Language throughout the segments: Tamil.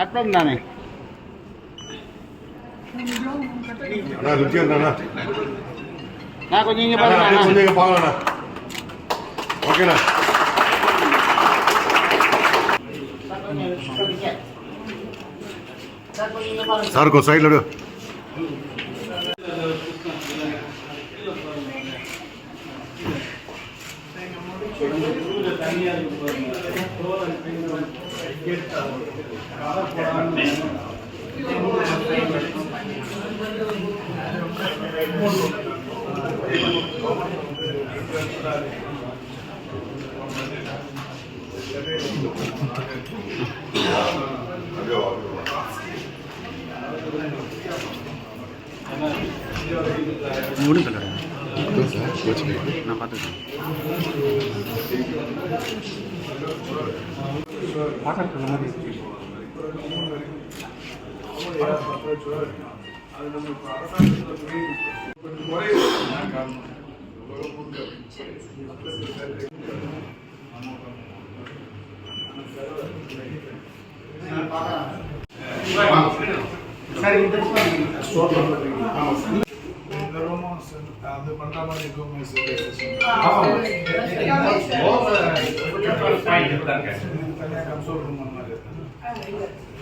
கட்டம் தானே அண்ணா ருச்சியா இருந்தாண்ணா நான் கொஞ்சம் இங்கே அண்ணா, அப்படியே பாருங்க கொஞ்சம் இங்க பார்க்கலாண்ணா ஓகேண்ணா சார் கொஞ்சம் சைடில் விடு மூணு கலரா நான் பார்த்துக்கிறேன் அது பண்ற மாதிரி எதுவுமே தனியாக கன்சோல் ரூம் அந்த மாதிரி இருக்கு.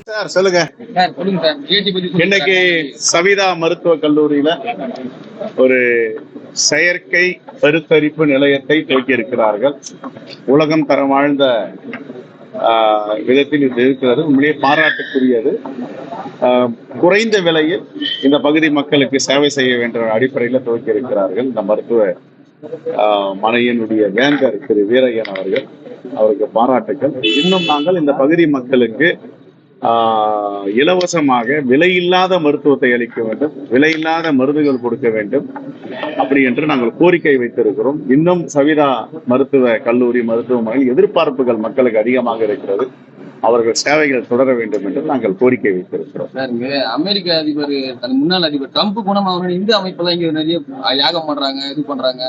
சார் சொல்லுங்க. சார் சொல்லுங்க சார். சொல்லுங்க இன்னைக்கு சவிதா மருத்துவக் கல்லூரியில ஒரு செயற்கை பருத்தரிப்பு நிலையத்தை துவக்கி இருக்கிறார்கள் உலகம் தரம் வாழ்ந்த ஆஹ், விதத்தில் இது இருக்கிறது. உண்மையிலேயே பாராட்டுக்குரியது. ஆஹ், குறைந்த விலையில் இந்த பகுதி மக்களுக்கு சேவை செய்ய வேண்டிய அடிப்படையில் துவக்கி இருக்கிறார்கள். இந்த மருத்துவ மனையினுடைய வேந்தர் திரு வீரையன் அவர்கள் அவருக்கு பாராட்டுக்கள். இன்னும் நாங்கள் இந்த பகுதி மக்களுக்கு ஆஹ், இலவசமாக விலையில்லாத மருத்துவத்தை அளிக்க வேண்டும் விலையில்லாத மருந்துகள் கொடுக்க வேண்டும் அப்படி என்று நாங்கள் கோரிக்கை வைத்திருக்கிறோம். இன்னும் சவிதா மருத்துவ கல்லூரி மருத்துவமனையில் எதிர்பார்ப்புகள் மக்களுக்கு அதிகமாக இருக்கிறது. அவர்கள் சேவைகள் தொடர வேண்டும் என்று நாங்கள் கோரிக்கை வைத்திருக்கிறோம். அமெரிக்க அதிபர் தன் முன்னாள் அதிபர் ட்ரம்ப் குணமாகணும் இந்து அமைப்பெல்லாம் இங்க நிறைய யாகம் பண்றாங்க இது பண்றாங்க.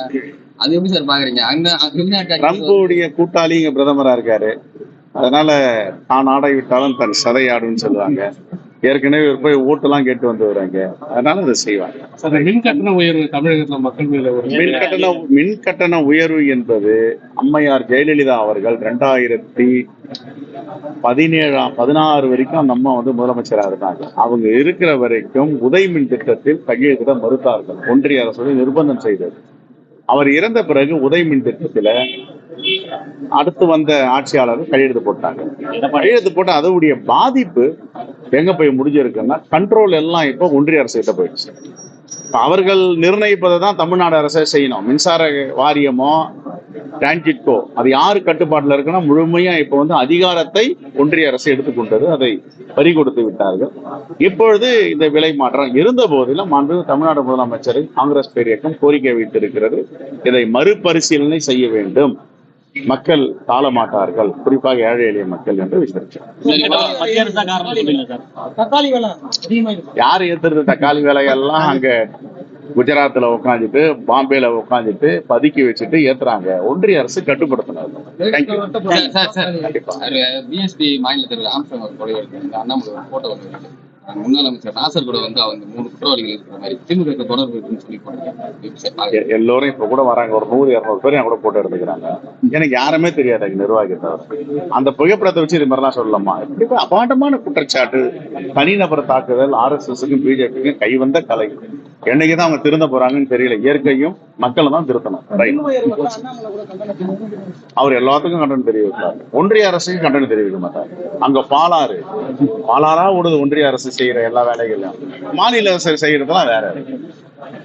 அது எப்படி சார் பாக்குறீங்க? அங்க ட்ரம்புடைய கூட்டாளி இங்க பிரதமரா இருக்காரு. அதனால தான் ஆடை விட்டாலும் தன் சதை ஆடுன்னு சொல்லுவாங்க. ஏற்கனவே போய் ஓட்டெல்லாம் கேட்டு வந்து வராங்க அதனால அதை செய்வாங்க மின் கட்டண உயர்வு தமிழகத்துல மக்கள் மேல ஒரு மின் கட்டண மின் கட்டண உயர்வு என்பது அம்மையார் ஜெயலலிதா அவர்கள் ரெண்டாயிரத்தி பதினேழாம் பதினாறு வரைக்கும் அந்த அம்மா வந்து முதலமைச்சரா இருந்தாங்க. அவங்க இருக்கிற வரைக்கும் உதய் மின் திட்டத்தில் கையெழுத்திட மறுத்தார்கள். ஒன்றிய அரசு நிர்பந்தம் செய்தது. அவர் இறந்த பிறகு உதய் மின் திட்டத்துல அடுத்து வந்த ஆட்சியாளர்கள் கையெழுத்து போட்டாங்க. கையெழுத்து போட்டு அதோடைய பாதிப்பு எங்க போய் முடிஞ்சிருக்குன்னா கண்ட்ரோல் எல்லாம் இப்போ ஒன்றிய அரசு கிட்ட போயிடுச்சு அவர்கள் நிர்ணயிப்பதை தான் தமிழ்நாடு அரசே செய்யணும். மின்சார வாரியமோ டிரான்சிட்கோ அது யாரு கட்டுப்பாட்டில் இருக்குன்னா முழுமையா இப்போ வந்து அதிகாரத்தை ஒன்றிய அரசு எடுத்துக்கொண்டது அதை பறி கொடுத்து விட்டார்கள். இப்பொழுது இந்த விலை மாற்றம் இருந்த போதிலும் அன்று தமிழ்நாடு முதலமைச்சரை காங்கிரஸ் பேரியக்கம் கோரிக்கை வைத்திருக்கிறது. இதை மறுபரிசீலனை செய்ய வேண்டும். மக்கள் தாழ மாட்டார்கள் குறிப்பாக ஏழை எளிய மக்கள் என்று விசாரிச்சார் யார் ஏத்துறது தக்காளி விலையெல்லாம் அங்க குஜராத்ல உட்காந்துட்டு பாம்பேல உட்காந்துட்டு பதுக்கி வச்சுட்டு ஏத்துறாங்க ஒன்றிய அரசு கட்டுப்படுத்தினார் கண்டிப்பா பிஎஸ்பி மாநில வந்து அண்ணாமலை போட்டோ வந்து முன்னாள் அமைச்சர் நாசர் கூட வந்து அவங்க மூணு குற்றவாளிகள் இருக்கிற மாதிரி திமுக தொடர்பு இருக்குன்னு சொல்லி? எ- எல்லோரும் இப்ப கூட வராங்க. ஒரு நூறு இருநூறு பேர் கூட போட்டோ எடுத்துக்கிறாங்க. எனக்கு யாருமே தெரியாது எங்க நிர்வாகத்தை அந்த புகைப்படத்தை வச்சு இது மாதிரிலாம் சொல்லலாமா? இப்படி அபாண்டமான குற்றச்சாட்டு தனிநபர் தாக்குதல் ஆர் எஸ் எஸ்க்கும் பிஜேபிக்கும் கைவந்த கலை. என்னைக்குதான் அவங்க திருந்த போறாங்கன்னு தெரியல. இயற்கையும் மக்களும் தான் திருத்தணும். அவர் எல்லாத்துக்கும் கண்டனம் தெரிவிக்கிறார் ஒன்றிய அரசுக்கு கண்டனம் தெரிவிக்க மாட்டார். அங்க பாலாறு. பாலாறா ஓடுது ஒன்றிய அரசு செய்யற எல்லா வேலைகளையும். மாநில அரசு செய்யறதெல்லாம் வேற.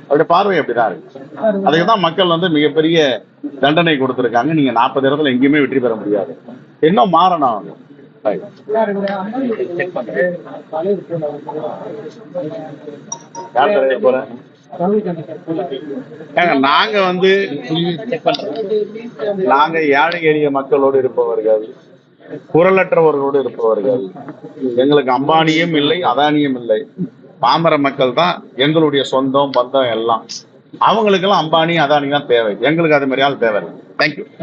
அவருடைய பார்வை அப்படிதான் இருக்கு. அதுக்கு தான் மக்கள் வந்து மிகப்பெரிய தண்டனை கொடுத்துருக்காங்க. நீங்க நாற்பது இடத்துல எங்கேயுமே வெற்றி பெற முடியாது. இன்னும் மாறணும் அவங்க? ஏங்க, நாங்க வந்து நாங்க ஏழை எளிய மக்களோடு இருப்பவர்கள். குரலற்றவர்களோடு இருப்பவர்கள். எங்களுக்கு அம்பானியும் இல்லை அதானியும் இல்லை. பாமர மக்கள் தான் எங்களுடைய சொந்தம் பந்தம் எல்லாம். அவங்களுக்கெல்லாம் அம்பானி அதானி தான் தேவை. எங்களுக்கு அது மாதிரி ஆள் தேவை தேங்க்யூ